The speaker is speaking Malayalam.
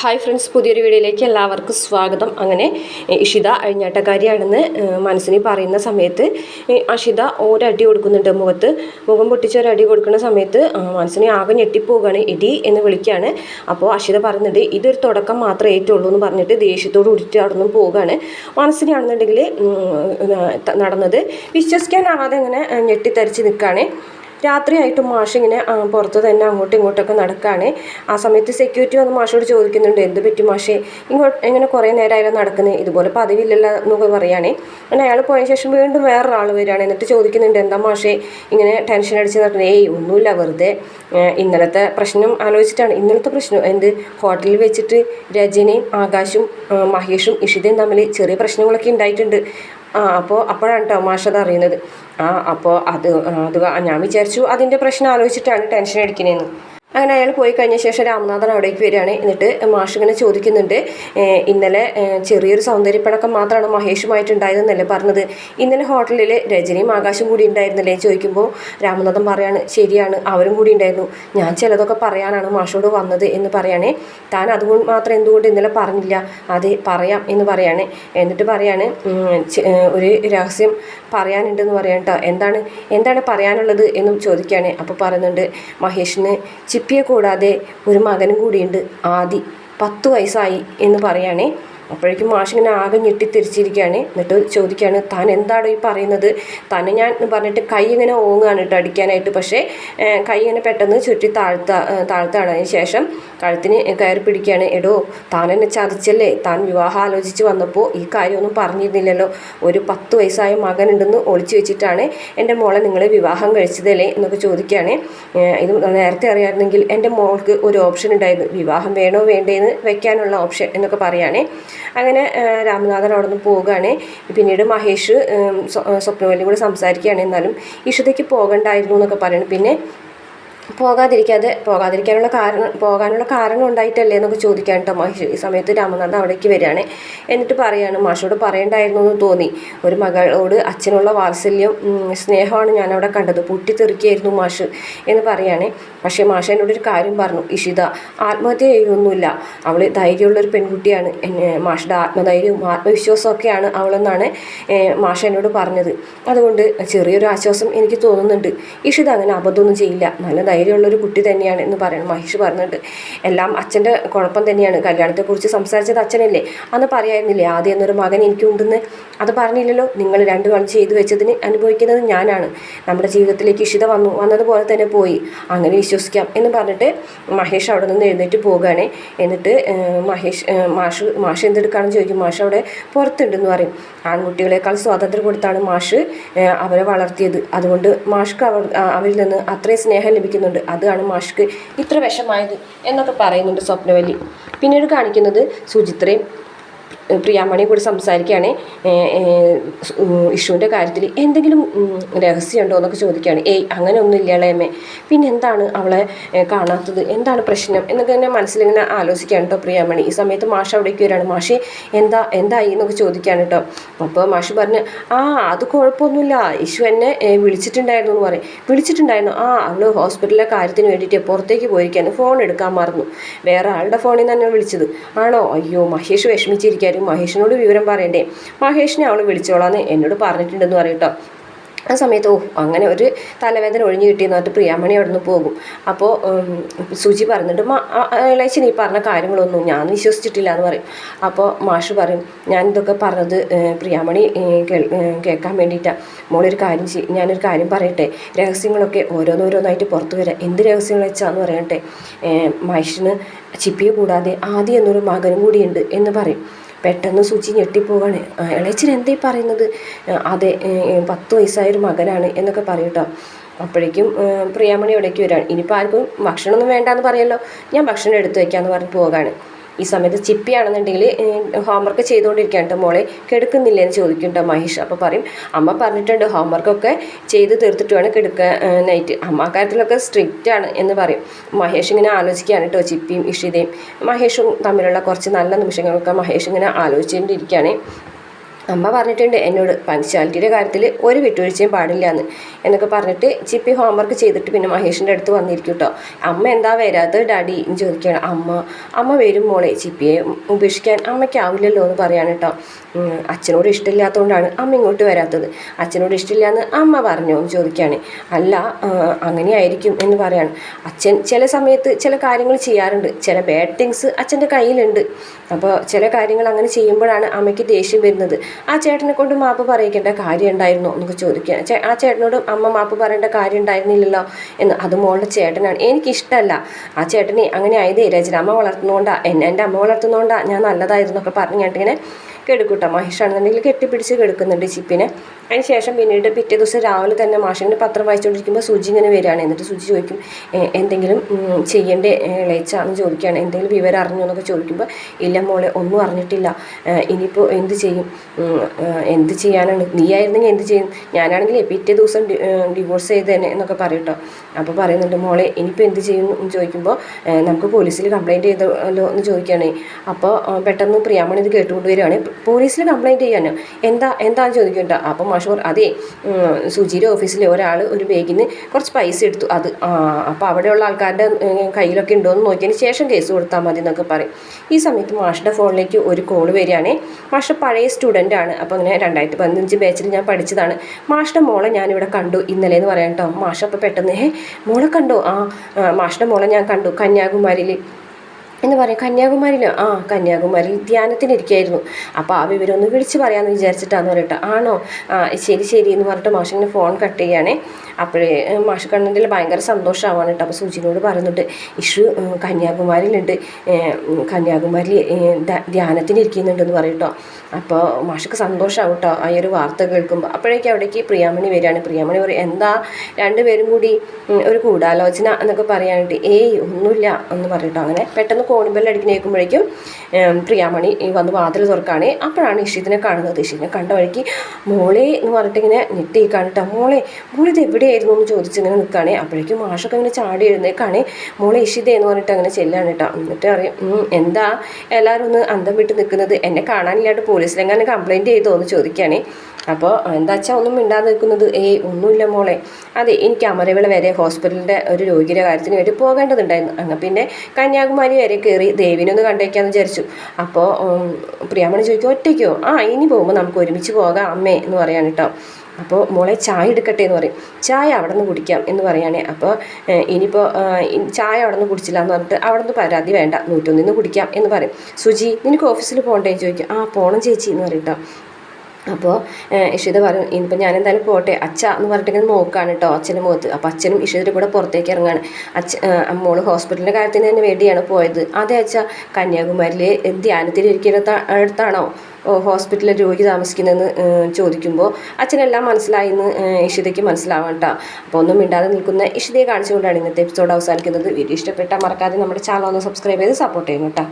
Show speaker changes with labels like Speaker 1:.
Speaker 1: ഹായ് ഫ്രണ്ട്സ് പുതിയൊരു വീഡിയോയിലേക്ക് എല്ലാവർക്കും സ്വാഗതം. അങ്ങനെ ഇഷിത അഴിഞ്ഞാട്ടക്കാരിയാണെന്ന് മനസ്സിനി പറയുന്ന സമയത്ത് അഷിത ഒരടി കൊടുക്കുന്നുണ്ട് മുഖത്ത്. മുഖം പൊട്ടിച്ച് ഒരടി കൊടുക്കുന്ന സമയത്ത് മനസ്സിനി ആകെ ഞെട്ടിപ്പോവുകയാണ്. ഇടി എന്ന് വിളിക്കുകയാണ്. അപ്പോൾ അഷിത പറയുന്നുണ്ട് ഇതൊരു തുടക്കം മാത്രമേ ഏറ്റുള്ളൂ എന്ന് പറഞ്ഞിട്ട് ദേഷ്യത്തോട് കൂടിയിട്ട് അവിടെ നിന്നും പോവുകയാണ്. മനസ്സിനാണെന്നുണ്ടെങ്കിൽ നടന്നത് വിശ്വസിക്കാനാവാതെ ഇങ്ങനെ ഞെട്ടിത്തരിച്ച് നിൽക്കുകയാണ്. രാത്രിയായിട്ട് മാഷ് ഇങ്ങനെ പുറത്ത് തന്നെ അങ്ങോട്ടും ഇങ്ങോട്ടൊക്കെ നടക്കുകയാണ് ആ സമയത്ത് സെക്യൂരിറ്റി വന്ന് മാഷോട് ചോദിക്കുന്നുണ്ട് എന്ത് പറ്റി മാഷേ? ഇങ്ങോട്ട് ഇങ്ങനെ കുറേ നേരമായാലും നടക്കുന്നത് ഇതുപോലെ പതിവില്ലല്ലോ എന്നൊക്കെ പറയുകയാണേ അങ്ങനെ അയാൾ പോയ ശേഷം വീണ്ടും വേറൊരാൾ വരികയാണ്. എന്നിട്ട് ചോദിക്കുന്നുണ്ട് എന്താ മാഷേ? ഇങ്ങനെ ടെൻഷൻ അടിച്ച് നടക്കുന്നത് ഏയ് ഒന്നുമില്ല വെറുതെ ഇന്നലത്തെ പ്രശ്നം ആലോചിച്ചിട്ടാണ്. ഇന്നലത്തെ പ്രശ്നം എന്ത്? ഹോട്ടലിൽ വെച്ചിട്ട് രജനയും ആകാശും മഹേഷും ഇഷിതയും തമ്മിൽ ചെറിയ പ്രശ്നങ്ങളൊക്കെ ഉണ്ടായിട്ടുണ്ട്. ആ അപ്പോൾ അപ്പോഴാണ് കേട്ടോ അറിയുന്നത്. ആ അപ്പോൾ അത് അത് ഞാൻ വിചാരിച്ചു അതിന്റെ പ്രശ്നം ആലോചിച്ചിട്ടാണ് ടെൻഷൻ അടിക്കണേന്ന്. അങ്ങനെ അയാൾ പോയി കഴിഞ്ഞ ശേഷം രാമനാഥൻ അവിടേക്ക് വരികയാണ്. എന്നിട്ട് മാഷ് ഇങ്ങനെ ചോദിക്കുന്നുണ്ട് ഇന്നലെ ചെറിയൊരു സൗന്ദര്യപ്പണക്കം മാത്രമാണ് മഹേഷുമായിട്ട് ഉണ്ടായതെന്നല്ലേ പറഞ്ഞത്? ഇന്നലെ ഹോട്ടലിൽ രജനിയും ആകാശും കൂടി ഉണ്ടായിരുന്നല്ലേ? ചോദിക്കുമ്പോൾ രാമനാഥൻ പറയാണ് ശരിയാണ് അവരും കൂടി ഉണ്ടായിരുന്നു. ഞാൻ ചിലതൊക്കെ പറയാനാണ് മാഷോട് വന്നത് എന്ന് പറയാണ്. താൻ അതുകൊണ്ട് മാത്രം എന്തുകൊണ്ട് ഇന്നലെ പറഞ്ഞില്ല? അത് പറയാം എന്ന് പറയാണ്. എന്നിട്ട് പറയാണ് "ഉം, ചെ- ഏ, ഒരു രഹസ്യം പറയാനുണ്ടെന്ന് പറയാം കേട്ടോ എന്താണ് എന്താണ് പറയാനുള്ളത് എന്നും ചോദിക്കുകയാണ് അപ്പോൾ പറയുന്നുണ്ട് മഹേഷിന് ചിപ്പിയെ കൂടാതെ ഒരു മകനും കൂടിയുണ്ട്. ആദി പത്ത് വയസ്സായി എന്ന് പറയുകയാണേ. അപ്പോഴേക്കും മാഷിങ്ങനെ ആകെ ഞെട്ടിത്തിരിച്ചിരിക്കുകയാണ്. എന്നിട്ട് ചോദിക്കുകയാണ് താൻ എന്താണ് ഈ പറയുന്നത്? തന്നെ ഞാൻ പറഞ്ഞിട്ട് കൈ ഇങ്ങനെ ഓങ്ങുകയാണ് കേട്ടോ അടിക്കാനായിട്ട്. പക്ഷേ കൈ ഇങ്ങനെ പെട്ടെന്ന് ചുറ്റി താഴ്ത്ത താഴ്ത്താണ് അതിന് ശേഷം കഴുത്തിന് കയറി പിടിക്കുകയാണ്. എടോ താൻ എന്നെ ചതിച്ചല്ലേ? താൻ വിവാഹം ആലോചിച്ച് വന്നപ്പോൾ ഈ കാര്യമൊന്നും പറഞ്ഞിരുന്നില്ലല്ലോ. ഒരു പത്ത് വയസ്സായ മകനുണ്ടെന്ന് ഒളിച്ചു വെച്ചിട്ടാണ് എന്റെ മോളെ നിങ്ങളെ വിവാഹം കഴിച്ചതല്ലേ? എന്നൊക്കെ ചോദിക്കുകയാണ്. ഇത് നേരത്തെ അറിയാമായിരുന്നെങ്കിൽ എന്റെ മോൾക്ക് ഒരു ഓപ്ഷൻ ഉണ്ടായിരുന്നു. വിവാഹം വേണോ വേണ്ടേന്ന് വെക്കാനുള്ള ഓപ്ഷൻ എന്നൊക്കെ പറയുകയാണേ. അങ്ങനെ രാമനാഥൻ അവിടെ നിന്ന് പോവുകയാണ് പിന്നീട് മഹേഷ് സ്വപ്നവല്ലിയും കൂടെ സംസാരിക്കുകയാണ്. എന്നാലും ഇഷുതയ്ക്ക് പോകണ്ടായിരുന്നു എന്നൊക്കെ പറയുന്നു പിന്നെ പോകാതിരിക്കാതെ പോകാതിരിക്കാനുള്ള കാരണം പോകാനുള്ള കാരണം ഉണ്ടായിട്ടല്ലേ എന്നൊക്കെ ചോദിക്കാൻ കേട്ടോ മഹേഷ്. ഈ സമയത്ത് രാമനാഥ് അവിടേക്ക് വരികയാണ്. എന്നിട്ട് പറയാണ് മാഷോട് പറയണ്ടായിരുന്നു എന്ന് തോന്നി. ഒരു മകളോട് അച്ഛനുള്ള വാത്സല്യം സ്നേഹമാണ് ഞാൻ അവിടെ കണ്ടത്. പൊട്ടിത്തെറിക്കായിരുന്നു മാഷ്. എന്ന് പറയാണ്. പക്ഷേ മാഷ എന്നോട് ഒരു കാര്യം പറഞ്ഞു. ഇഷിത ആത്മഹത്യ ചെയ്യൊന്നുമില്ല അവൾ ധൈര്യമുള്ളൊരു പെൺകുട്ടിയാണ്. എന്നെ മാഷയുടെ ആത്മധൈര്യവും ആത്മവിശ്വാസവും ഒക്കെയാണ് അവളെന്നാണ് മാഷ മാഷ് എന്നോട് പറഞ്ഞത്. അതുകൊണ്ട് ചെറിയൊരു ആശ്വാസം എനിക്ക് തോന്നുന്നുണ്ട്. ഇഷിത അങ്ങനെ അബദ്ധമൊന്നും ചെയ്യില്ല. നല്ല ധൈര്യമുള്ളൊരു കുട്ടി തന്നെയാണ് എന്ന് പറയണം. മഹേഷ് പറഞ്ഞിട്ട് എല്ലാം അച്ഛന്റെ കുഴപ്പം തന്നെയാണ്. കല്യാണത്തെക്കുറിച്ച് സംസാരിച്ചത് അച്ഛനല്ലേ? അന്ന് പറയായിരുന്നില്ലേ ആദ്യം എന്നൊരു മകൻ എനിക്കുണ്ടെന്ന്? അത് പറഞ്ഞില്ലല്ലോ. നിങ്ങൾ രണ്ട് കളി ചെയ്തു വെച്ചതിന് അനുഭവിക്കുന്നത് ഞാനാണ്. നമ്മുടെ ജീവിതത്തിലേക്ക് ഇഷിത വന്നു വന്നതുപോലെ തന്നെ പോയി. അങ്ങനെ വിശ്വസിക്കാം എന്ന് പറഞ്ഞിട്ട് മഹേഷ് അവിടെ നിന്ന് എഴുന്നേറ്റ് പോവുകയാണ് എന്നിട്ട് മഹേഷ് മാഷ് മാഷ് എന്തെടുക്കാണെന്ന് ചോദിക്കും. മാഷ് അവിടെ പുറത്തുണ്ടെന്ന് പറയും. ആൺകുട്ടികളെക്കാൾ സ്വാതന്ത്ര്യം കൊടുത്താണ് മാഷ് അവരെ വളർത്തിയത്. അതുകൊണ്ട് മാഷ്ക്ക് അവർ അവരിൽ നിന്ന് അത്രയും സ്നേഹം ലഭിക്കുന്നുണ്ട്. അതാണ് മാഷ്ക്ക് ഇത്ര വിഷമായത് എന്നൊക്കെ പറയുന്നുണ്ട് സ്വപ്നവല്ലി. പിന്നീട് കാണിക്കുന്നത് സുചിത്രയും പ്രിയാമണിയും കൂടി സംസാരിക്കുകയാണ്. ഇഷുവിന്റെ കാര്യത്തിൽ എന്തെങ്കിലും രഹസ്യമുണ്ടോ എന്നൊക്കെ ചോദിക്കുകയാണ്. ഏയ് അങ്ങനെ ഒന്നും ഇല്ലളേമ്മേ പിന്നെ എന്താണ് അവളെ കാണാത്തത്? എന്താണ് പ്രശ്നം? എന്നൊക്കെ തന്നെ മനസ്സിലിങ്ങനെ ആലോചിക്കുകയാണ് കേട്ടോ പ്രിയാമണി. ഈ സമയത്ത് മാഷ അവിടേക്ക് വരികയാണ്. മാഷി എന്താ എന്തായി? എന്നൊക്കെ ചോദിക്കുകയാണ് കേട്ടോ അപ്പോൾ മാഷി പറഞ്ഞ് ആ അത് കുഴപ്പമൊന്നുമില്ല. ഇഷു എന്നെ വിളിച്ചിട്ടുണ്ടായിരുന്നു എന്ന് പറയും. വിളിച്ചിട്ടുണ്ടായിരുന്നു? ആ അവൾ ഹോസ്പിറ്റലിലെ കാര്യത്തിന് വേണ്ടിയിട്ട് പുറത്തേക്ക് പോയിരിക്കാണ് ഫോൺ എടുക്കാൻ മറന്നു. വേറെ ആളുടെ ഫോണിൽ നിന്ന് തന്നെ വിളിച്ചത്. ആണോ? അയ്യോ മഹേഷ് വിഷമിച്ചിരിക്കാരും മഹേഷിനോട് വിവരം പറയണ്ടേ? മഹേഷിനെ അവൾ വിളിച്ചോളാന്ന് എന്നോട് പറഞ്ഞിട്ടുണ്ടെന്ന് പറയട്ടോ ആ സമയത്ത് ഓ അങ്ങനെ ഒരു തലവേദന ഒഴിഞ്ഞു കിട്ടിയെന്ന് പറഞ്ഞിട്ട് പ്രിയാമണി അവിടെ നിന്ന് പോകും അപ്പോൾ സുജി പറയുന്നുണ്ട് മാ ഈ പറഞ്ഞ കാര്യങ്ങളൊന്നും ഞാൻ വിശ്വസിച്ചിട്ടില്ല എന്ന് പറയും. അപ്പോൾ മാഷ് പറയും ഞാൻ ഇതൊക്കെ പറഞ്ഞത് പ്രിയാമണി കേൾക്കാൻ വേണ്ടിയിട്ടാണ് മോളൊരു കാര്യം ചെയ്യും ഞാനൊരു കാര്യം പറയട്ടെ. രഹസ്യങ്ങളൊക്കെ ഓരോന്നോരോന്നായിട്ട് പുറത്തു വരാം. എന്ത് രഹസ്യങ്ങൾ വെച്ചാന്ന് പറയട്ടെ. മഹേഷിന് ചിപ്പിയെ കൂടാതെ ആദ്യം എന്നൊരു മകനും കൂടിയുണ്ട് എന്ന് പറയും. പെട്ടെന്ന് സുചി ഞെട്ടിപ്പോവാണ്. ഇളയച്ചൻ എന്തേ പറയുന്നത്? അതെ പത്ത് വയസ്സായൊരു മകനാണ് എന്നൊക്കെ പറയും കേട്ടോ. അപ്പോഴേക്കും പ്രിയാമണി ഇവിടേക്ക് വരാണ്. ഇനിയിപ്പോൾ ആർക്കും ഭക്ഷണമൊന്നും വേണ്ടാന്ന് പറയല്ലോ. ഞാൻ ഭക്ഷണം എടുത്തു വയ്ക്കാമെന്ന് പറഞ്ഞ് പോകാണ്. ഈ സമയത്ത് ചിപ്പിയാണെന്നുണ്ടെങ്കിൽ ഹോംവർക്ക് ചെയ്തുകൊണ്ടിരിക്കുകയാണ് കേട്ടോ മോളെ. കിടക്കുന്നില്ല എന്ന് ചോദിക്കും കേട്ടോ മഹേഷ്. അപ്പോൾ പറയും അമ്മ പറഞ്ഞിട്ടുണ്ട് ഹോംവർക്കൊക്കെ ചെയ്ത് തീർത്തിട്ട് വേണം കിടക്കുക നൈറ്റ് അമ്മ കാര്യത്തിലൊക്കെ സ്ട്രിക്റ്റ് ആണ് എന്ന് പറയും. മഹേഷ് ഇങ്ങനെ ആലോചിക്കുകയാണ് കേട്ടോ ചിപ്പിയും ഇഷിതയും. മഹേഷും തമ്മിലുള്ള കുറച്ച് നല്ല നിമിഷങ്ങളൊക്കെ മഹേഷ് ഇങ്ങനെ ആലോചിച്ചുകൊണ്ടിരിക്കുകയാണ്. അമ്മ പറഞ്ഞിട്ടുണ്ട് എന്നോട് പങ്ക്ച്വാലിറ്റിയുടെ കാര്യത്തിൽ ഒരു വിട്ടുവീഴ്ചയും പാടില്ല എന്ന് എന്നൊക്കെ പറഞ്ഞിട്ട് ചിപ്പി ഹോംവർക്ക് ചെയ്തിട്ട് പിന്നെ മഹേഷിന്റെ അടുത്ത് വന്നിരിക്കും കേട്ടോ അമ്മ എന്താ വരാത്തത്? ഡാഡി എന്ന് ചോദിക്കുകയാണ്. അമ്മ അമ്മ വരും മോളെ ചിപ്പിയെ ഉപേക്ഷിക്കാൻ അമ്മയ്ക്കാവില്ലല്ലോ എന്ന് പറയാണ് കേട്ടോ അച്ഛനോട് ഇഷ്ടമില്ലാത്തതുകൊണ്ടാണ് അമ്മ ഇങ്ങോട്ട് വരാത്തത്. അച്ഛനോട് ഇഷ്ടമില്ല എന്ന് അമ്മ പറഞ്ഞു എന്ന് ചോദിക്കുകയാണ്. അല്ല അങ്ങനെയായിരിക്കും എന്ന് പറയാണ്. അച്ഛൻ ചില സമയത്ത് ചില കാര്യങ്ങൾ ചെയ്യാറുണ്ട്. ചില ബാഡ് തിങ്സ് അച്ഛന്റെ കയ്യിലുണ്ട്. അപ്പോൾ ചില കാര്യങ്ങൾ അങ്ങനെ ചെയ്യുമ്പോഴാണ് അമ്മയ്ക്ക് ദേഷ്യം വരുന്നത്. ആ ചേട്ടനെ കൊണ്ട് മാപ്പ് പറയിക്കേണ്ട കാര്യം ഉണ്ടായിരുന്നോ എന്നൊക്കെ ചോദിക്കുക. ആ ചേട്ടനോട് അമ്മ മാപ്പ് പറയേണ്ട കാര്യം ഉണ്ടായിരുന്നില്ലല്ലോ എന്ന്. അത് മോളുടെ ചേട്ടനാണ്. എനിക്കിഷ്ടമല്ല ആ ചേട്ടനെ അങ്ങനെ ആയതേ രചനാമ്മ വളർത്തുന്നതുകൊണ്ടാ എന്നെ എന്റെ അമ്മ വളർത്തുന്നതുകൊണ്ടാ ഞാൻ നല്ലതായിരുന്നൊക്കെ പറഞ്ഞു കേട്ടിങ്ങനെ കെടുക്കൂട്ടോ മഹേഷാണെന്നുണ്ടെങ്കിൽ കെട്ടിപ്പിടിച്ച് കെടുക്കുന്നുണ്ട് ചിപ്പിനെ. അതിന് ശേഷം പിന്നീട് പിറ്റേ ദിവസം രാവിലെ തന്നെ മാഷിങ്ങനെ പത്രം വായിച്ചുകൊണ്ടിരിക്കുമ്പോൾ സുജി ഇങ്ങനെ വരികയാണ്. എന്നിട്ട് സുജി ചോദിക്കും എന്തെങ്കിലും ചെയ്യേണ്ടേ ലേച്ചാണെന്ന് ചോദിക്കുകയാണ്. എന്തെങ്കിലും വിവരം അറിഞ്ഞോ എന്നൊക്കെ ചോദിക്കുമ്പോൾ ഇല്ല മോളെ ഒന്നും അറിഞ്ഞിട്ടില്ല. ഇനിയിപ്പോൾ എന്ത് ചെയ്യും? എന്ത് ചെയ്യാനാണ്? നീ ആയിരുന്നെങ്കിൽ എന്ത് ചെയ്യും? ഞാനാണെങ്കിൽ പിറ്റേ ദിവസം ഡിവോഴ്സ് ചെയ്തേനെ എന്നൊക്കെ പറയട്ടോ അപ്പോൾ പറയുന്നുണ്ട് മോളെ ഇനിയിപ്പോൾ എന്ത് ചെയ്യും എന്ന് ചോദിക്കുമ്പോൾ നമുക്ക് പോലീസിൽ കംപ്ലയിന്റ് ചെയ്തല്ലോ എന്ന് ചോദിക്കുകയാണ്. അപ്പോൾ പെട്ടെന്ന് പ്രിയാമണി ഇത് കേട്ടുകൊണ്ട് വരികയാണ് പോലീസിൽ കംപ്ലയിന്റ് ചെയ്യാനോ? എന്താ എന്താണെന്ന് ചോദിക്കണ്ട അപ്പം മാഷൂർ അതെ സുജിയുടെ ഓഫീസിലെ ഒരാൾ ഒരു ബാഗിൽ നിന്ന് കുറച്ച് പൈസ എടുത്തു. അത് അപ്പോൾ അവിടെയുള്ള ആൾക്കാരുടെ കയ്യിലൊക്കെ ഉണ്ടോ എന്ന് നോക്കിയതിന് ശേഷം കേസ് കൊടുത്താൽ മതി എന്നൊക്കെ പറയും. ഈ സമയത്ത് മാഷിന്റെ ഫോണിലേക്ക് ഒരു കോൾ വരികയാണേ. മാഷ് പഴയ സ്റ്റുഡന്റ് ആണ്. അപ്പോൾ അങ്ങനെ രണ്ടായിരത്തി പതിനഞ്ച് ബാച്ചിൽ ഞാൻ പഠിച്ചതാണ്. മാഷിന്റെ മോളെ ഞാനിവിടെ കണ്ടു ഇന്നലെ എന്ന് പറയാം കേട്ടോ. മാഷ് അപ്പോൾ പെട്ടെന്ന് ഏ മോളെ കണ്ടു? ആ, മാഷിന്റെ മോളെ ഞാൻ കണ്ടു. കന്യാകുമാരിയിൽ. എന്ന് പറയും. കന്യാകുമാരിയിലോ ആ കന്യാകുമാരിയിൽ ധ്യാനത്തിനിരിക്കുകയായിരുന്നു അപ്പോൾ ആ വിവരം ഒന്ന് വിളിച്ച് പറയാമെന്ന് വിചാരിച്ചിട്ടാന്ന് പറയട്ടെ. ആണോ? ആ ശരി ശരി എന്ന് പറഞ്ഞിട്ട് മാഷിങ്ങനെ ഫോൺ കട്ട് ചെയ്യുകയാണേ. അപ്പോഴേ മാഷ് കണ്ണതിൽ ഭയങ്കര സന്തോഷമാവാണ് കേട്ടോ. അപ്പോൾ സുജിനോട് പറയുന്നുണ്ട് ഇഷു കന്യാകുമാരിയിലുണ്ട്. കന്യാകുമാരി ധ്യാനത്തിനിരിക്കുന്നുണ്ടെന്ന് പറയും അപ്പോൾ മാഷക്ക് സന്തോഷമാവും കേട്ടോ ആ ഒരു വാർത്ത കേൾക്കുമ്പോൾ അപ്പോഴേക്കും അവിടേക്ക് പ്രിയാമണി വരികയാണ്. പ്രിയാമണി പറയും എന്താ? രണ്ടുപേരും കൂടി ഒരു ഗൂഢാലോചന എന്നൊക്കെ പറയാനായിട്ട്. ഏയ് ഒന്നുമില്ല എന്ന് പറയട്ടോ അങ്ങനെ പെട്ടെന്ന് കോണിബെല്ല് അടിക്കുന്ന കേൾക്കുമ്പോഴേക്കും ഉം, പ്രിയാമണി വന്ന് വാതിൽ തുറക്കുകയാണ് അപ്പോഴാണ് ഇഷിതിനെ കാണുന്നത്. ഇഷിതിനെ കണ്ട വഴിക്ക് മോളെ എന്ന് പറഞ്ഞിട്ട് ഇങ്ങനെ ഞെട്ടി കാണിട്ടോ മോളെ മോളിത് എവിടെയായിരുന്നു? എന്ന് ചോദിച്ചിങ്ങനെ നിൽക്കുകയാണേ അപ്പോഴേക്കും മാഷൊക്കെ ഇങ്ങനെ ചാടി എഴുന്നേക്കാണേ. മോളെ ഇഷിതേ എന്ന് പറഞ്ഞിട്ട് അങ്ങനെ ചെല്ലാണ് കേട്ടോ എന്നിട്ട് അറിയാം എന്താ എല്ലാവരും ഒന്ന് അന്തം വിട്ട് നിൽക്കുന്നത്? എന്നെ കാണാനില്ലാണ്ട് പോലീസിലെങ്ങാനും കംപ്ലയിന്റ് ചെയ്തോ? എന്ന് ചോദിക്കുകയാണേ അപ്പോൾ എന്താ വെച്ചാൽ ഒന്നും മിണ്ടാതെ നിൽക്കുന്നത്? ഏയ് ഒന്നുമില്ല മോളെ. അതെ എനിക്ക് അമരവിള വരെ ഹോസ്പിറ്റലിന്റെ ഒരു രോഗിയുടെ കാര്യത്തിന് വേണ്ടി പോകേണ്ടതുണ്ടായിരുന്നു. അങ്ങനെ പിന്നെ കന്യാകുമാരി വരെ കയറി ദേവിനെ ഒന്ന് കണ്ടേക്കാന്ന് വിചാരിച്ചു. അപ്പോൾ പ്രിയാമണി ചോദിക്കും ഒറ്റയ്ക്കോ? ആ ഇനി പോകുമ്പോൾ നമുക്ക് ഒരുമിച്ച് പോകാം അമ്മേ എന്ന് പറയാൻ കേട്ടോ. അപ്പോൾ മോളെ ചായ എടുക്കട്ടെ എന്ന് പറയും. ചായ അവിടെ നിന്ന് കുടിക്കാം എന്ന് പറയുകയാണെ അപ്പോൾ ഇനിയിപ്പോൾ ചായ അവിടെ നിന്ന് കുടിച്ചില്ല എന്ന് പറഞ്ഞിട്ട് അവിടെ നിന്ന് പരാതി വേണ്ട നൂറ്റൊന്നിന്ന് കുടിക്കാം എന്ന് പറയും. സുജി നിനക്ക് ഓഫീസിൽ പോകണ്ടേ ചോദിക്കും. ആ പോണം ചേച്ചി എന്ന് പറയും കേട്ടോ. അപ്പോൾ ഇഷിത പറഞ്ഞു ഇനിയിപ്പോൾ ഞാൻ എന്തായാലും പോട്ടെ അച്ഛ എന്ന് പറഞ്ഞിട്ട് നോക്കുകയാണ് കേട്ടോ അച്ഛന്റെ മുഖത്ത്. അപ്പോൾ അച്ഛനും ഇഷിതയുടെ കൂടെ പുറത്തേക്ക് ഇറങ്ങാണ്. അച്ഛ അമ്മോൾ മോൾ ഹോസ്പിറ്റലിന്റെ കാര്യത്തിന് തന്നെ വേണ്ടിയാണ് പോയത്. അതെ അച്ഛ കന്യാകുമാരിയിലെ ധ്യാനത്തിലിരിക്കുന്ന അടുത്താണോ? ഹോസ്പിറ്റലിൽ രോഗി താമസിക്കുന്നതെന്ന് ചോദിക്കുമ്പോൾ അച്ഛനെല്ലാം മനസ്സിലായി എന്ന് ഇഷിതയ്ക്ക് മനസ്സിലാവാം കേട്ടോ അപ്പോൾ ഒന്നും മിണ്ടാതെ നിൽക്കുന്ന ഇഷിതയെ കാണിച്ചുകൊണ്ടാണ് ഇന്നത്തെ എപ്പിസോഡ് അവസാനിക്കുന്നത്. വീഡിയോ ഇഷ്ടപ്പെട്ടാൽ മറക്കാതെ നമ്മുടെ ചാനൽ ഒന്ന് സബ്സ്ക്രൈബ് ചെയ്ത് സപ്പോർട്ട് ചെയ്യുന്നു കേട്ടോ